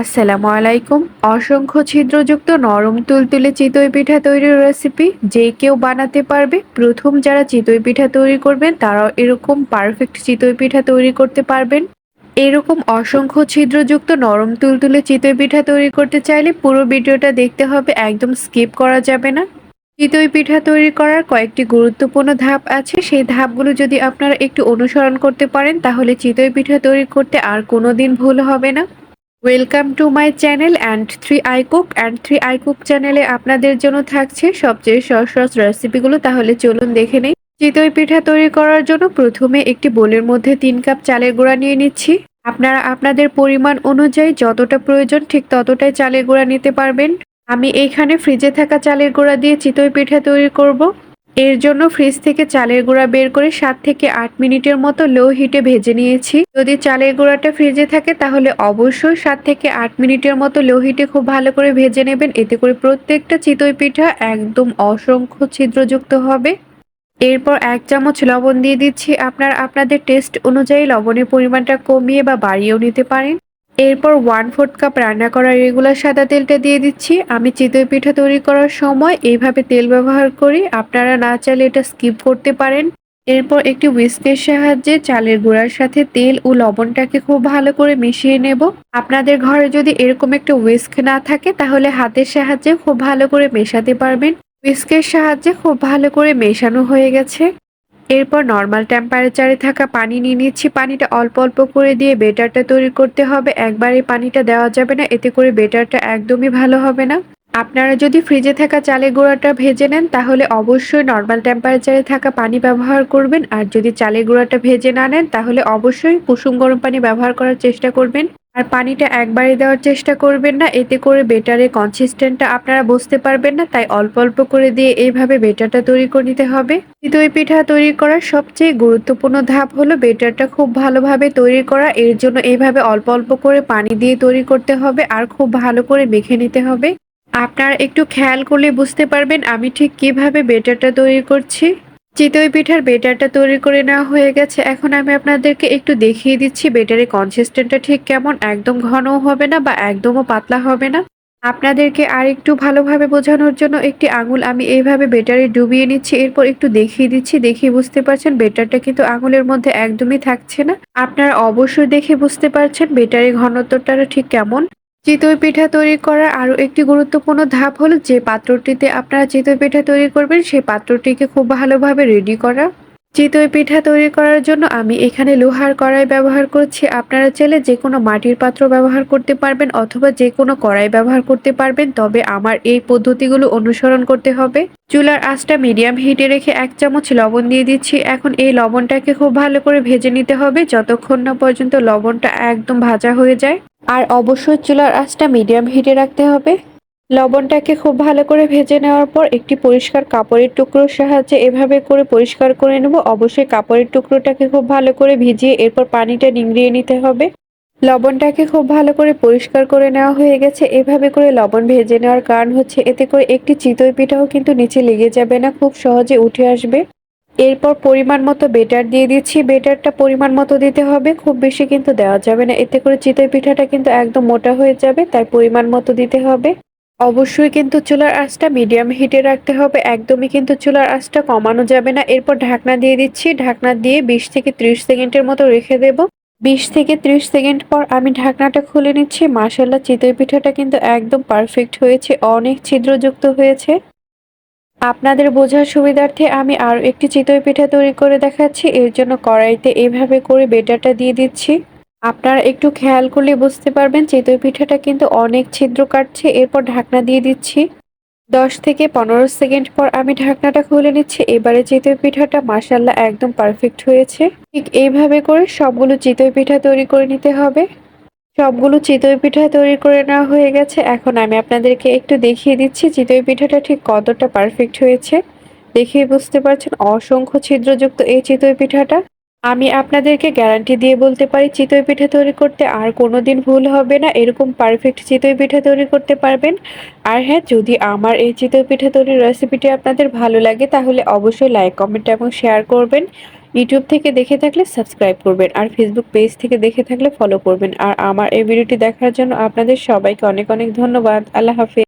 আসসালামু আলাইকুম। অসংখ্য ছিদ্রযুক্ত নরম তুলতুলে চিতই পিঠা তৈরির রেসিপি যে কেউ বানাতে পারবে। প্রথম যারা চিতই পিঠা তৈরি করবেন, তারাও এরকম পারফেক্ট চিতই পিঠা তৈরি করতে পারবেন। এরকম অসংখ্য ছিদ্রযুক্ত নরম তুলতুলে চিতই পিঠা তৈরি করতে চাইলে পুরো ভিডিওটা দেখতে হবে, একদম স্কিপ করা যাবে না। চিতই পিঠা তৈরি করার কয়েকটি গুরুত্বপূর্ণ ধাপ আছে। সেই ধাপগুলো যদি আপনারা একটু অনুসরণ করতে পারেন, তাহলে চিতই পিঠা তৈরি করতে আর কোনো দিন ভুল হবে না। Welcome to my channel and three I cook and three I cook চ্যানেলে আপনাদের জন্য থাকছে সবচেয়ে সহজ রেসিপিগুলো তাহলে চলুন দেখে নেই। চিতই পিঠা তৈরি করার জন্য প্রথমে একটি বোলের মধ্যে তিন কাপ চালের গুঁড়া নিয়ে নিচ্ছি। আপনারা আপনাদের পরিমাণ অনুযায়ী যতটা প্রয়োজন ঠিক ততটাই চালের গুঁড়া নিতে পারবেন। আমি এইখানে ফ্রিজে থাকা চালের গুঁড়া দিয়ে চিতই পিঠা তৈরি করব। এর জন্য ফ্রিজ থেকে চালের গুঁড়া বের করে সাত থেকে আট মিনিটের মতো লো হিটে ভেজে নিয়েছি। যদি চালের গুঁড়াটা ফ্রিজে থাকে, তাহলে অবশ্যই সাত থেকে আট মিনিটের মতো লো হিটে খুব ভালো করে ভেজে নেবেন। এতে করে প্রত্যেকটা চিতই পিঠা একদম অসংখ্য ছিদ্রযুক্ত হবে। এরপর এক চামচ লবণ দিয়ে দিচ্ছি। আপনার আপনাদের টেস্ট অনুযায়ী লবণের পরিমাণটা কমিয়ে বা বাড়িয়েও নিতে পারেন। এরপর ওয়ান ফোর্থ কাপ রান্না করা রেগুলার সাদা তেলটা দিয়ে দিচ্ছি। আমি চিতই পিঠা তৈরি করার সময় এইভাবে তেল ব্যবহার করি। আপনারা না চাইলে এটা স্কিপ করতে পারেন। এরপর একটি উইস্কের সাহায্যে চালের গুঁড়ার সাথে তেল ও লবণটাকে খুব ভালো করে মিশিয়ে নেব। আপনাদের ঘরে যদি এরকম একটা উইস্ক না থাকে, তাহলে হাতের সাহায্যে খুব ভালো করে মেশাতে পারবেন। উইস্কের সাহায্যে খুব ভালো করে মেশানো হয়ে গেছে। এরপর নর্মাল টেম্পারেচারে থাকা পানি নিয়ে নিচ্ছি। পানিটা অল্প অল্প করে দিয়ে বেটারটা তৈরি করতে হবে। একবারে পানিটা দেওয়া যাবে না, এতে করে বেটারটা একদমই ভালো হবে না। আপনারা যদি ফ্রিজে থাকা চালের গুঁড়াটা ভেজে নেন, তাহলে অবশ্যই নর্মাল টেম্পারেচারে থাকা পানি ব্যবহার করবেন। আর যদি চালের গুঁড়াটা ভেজে না নেন, তাহলে অবশ্যই কুসুম গরম পানি ব্যবহার করার চেষ্টা করবেন। আর পানিটা একবারে দেওয়ার চেষ্টা করবেন না, এতে করে বেটারের কনসিস্টেন্টটা আপনারা বুঝতে পারবেন না, তাই অল্প অল্প করে দিয়ে এইভাবে বেটারটা তৈরি করে নিতে হবে। চিতই পিঠা তৈরি করার সবচেয়ে গুরুত্বপূর্ণ ধাপ হলো বেটারটা খুব ভালোভাবে তৈরি করা, এর জন্য এইভাবে অল্প অল্প করে পানি দিয়ে তৈরি করতে হবে আর খুব ভালো করে মেখে নিতে হবে। আপনারা একটু খেয়াল করলে বুঝতে পারবেন আমি ঠিক কীভাবে বেটারটা তৈরি করছি। চিতই পিঠার বেটারটা তৈরি করে নেওয়া হয়ে গেছে। এখন আমি আপনাদেরকে একটু দেখিয়ে দিচ্ছি বেটারের কনসিস্টেন্টটা ঠিক কেমন, একদম ঘনও হবে না বা একদমও পাতলা হবে না। আপনাদেরকে আর একটু ভালোভাবে বোঝানোর জন্য একটি আঙুল আমি এইভাবে বেটারে ডুবিয়ে নিচ্ছি। এরপর একটু দেখিয়ে দিচ্ছি দেখিয়ে বুঝতে পারছেন বেটারটা কিন্তু আঙুলের মধ্যে একদমই থাকছে না। আপনারা অবশ্যই দেখে বুঝতে পারছেন বেটারের ঘনত্বটা ঠিক কেমন। চিতই পিঠা তৈরি করার আরও একটি গুরুত্বপূর্ণ ধাপ হলো যে পাত্রটিতে আপনারা চিতই পিঠা তৈরি করবেন সেই পাত্রটিকে খুব ভালোভাবে রেডি করা। চিতই পিঠা তৈরি করার জন্য আমি এখানে লোহার কড়াই ব্যবহার করছি। আপনারা চাইলে যে কোনো মাটির পাত্র ব্যবহার করতে পারবেন অথবা যে কোনো কড়াই ব্যবহার করতে পারবেন। তবে আমার এই পদ্ধতিগুলো অনুসরণ করতে হবে। চুলার আঁচটা মিডিয়াম হিটে রেখে এক চামচ লবণ দিয়ে দিচ্ছি। এখন এই লবণটাকে খুব ভালো করে ভেজে নিতে হবে। যতক্ষণ না পর্যন্ত লবণটা একদম ভাজা হয়ে যায়। আর অবশ্যই চুলার আঁচটা মিডিয়াম হিটে রাখতে হবে। লবণটাকে খুব ভালো করে ভেজে নেওয়ার পর একটি পরিষ্কার কাপড়ের টুকরোর সাহায্যে এভাবে করে পরিষ্কার করে নেব। অবশ্যই কাপড়ের টুকরোটাকে খুব ভালো করে ভিজিয়ে এরপর পানিটা নিংড়িয়ে নিতে হবে। লবণটাকে খুব ভালো করে পরিষ্কার করে নেওয়া হয়ে গেছে। এভাবে করে লবণ ভেজে নেওয়ার কারণ হচ্ছে এতে করে একটি চিতই পিঠাও কিন্তু নিচে লেগে যাবে না, খুব সহজে উঠে আসবে। এরপর পরিমাণ মতো বেটার দিয়ে দিচ্ছি। বেটারটা পরিমাণ মতো দিতে হবে, খুব বেশি কিন্তু দেওয়া যাবে না। এতে করে চিতই পিঠাটা কিন্তু একদম মোটা হয়ে যাবে, তাই পরিমাণ মতো দিতে হবে। অবশ্যই কিন্তু চুলার আঁচটা মিডিয়াম হিটে রাখতে হবে, একদমই কিন্তু চুলার আঁচটা কমানো যাবে না। এরপর ঢাকনা দিয়ে দিচ্ছি, ঢাকনা দিয়ে বিশ থেকে ত্রিশ সেকেন্ডের মতো রেখে দেব। বিশ থেকে ত্রিশ সেকেন্ড পর আমি ঢাকনাটা খুলে নিচ্ছি। মাসাল্লা চিতই পিঠাটা কিন্তু একদম পারফেক্ট হয়েছে, অনেক ছিদ্রযুক্ত হয়েছে। আপনাদের বোঝার সুবিধার্থে আমি আরও একটি চিতই পিঠা তৈরি করে দেখাচ্ছি। এর জন্য কড়াইতে এভাবে করে বেটাটা দিয়ে দিচ্ছি। আপনারা একটু খেয়াল করলে বুঝতে পারবেন চিতই পিঠাটা কিন্তু অনেক ছিদ্র কাটছে। এরপর ঢাকনা দিয়ে দিচ্ছি। দশ থেকে পনেরো সেকেন্ড পর আমি ঢাকনাটা খুলে নিচ্ছি। এবারে চিতই পিঠাটা মাসাল্লা একদম পারফেক্ট হয়েছে। ঠিক এইভাবে করে সবগুলো চিতই পিঠা তৈরি করে নিতে হবে। সবগুলো চিতই পিঠা তৈরি করে নেওয়া হয়ে গেছে। এখন আমি আপনাদেরকে একটু দেখিয়ে দিচ্ছি চিতই পিঠাটা ঠিক কতটা পারফেক্ট হয়েছে। দেখিয়ে বুঝতে পারছেন অসংখ্য ছিদ্রযুক্ত এই চিতই পিঠাটা। আমি আপনাদেরকে গ্যারান্টি দিয়ে বলতে পারি, চিতই পিঠা তৈরি করতে আর কোনো দিন ভুল হবে না, এরকম পারফেক্ট চিতই পিঠা তৈরি করতে পারবেন। আর হ্যাঁ যদি আমার এই চিতই পিঠা তৈরির রেসিপিটি আপনাদের ভালো লাগে, তাহলে অবশ্যই লাইক কমেন্ট এবং শেয়ার করবেন। ইউটিউব থেকে দেখে থাকলে সাবস্ক্রাইব করবেন আর ফেসবুক পেজ থেকে দেখে থাকলে ফলো করবেন। আর আমার এই ভিডিওটি দেখার জন্য আপনাদের সবাইকে অনেক অনেক ধন্যবাদ। আল্লাহ হাফেজ।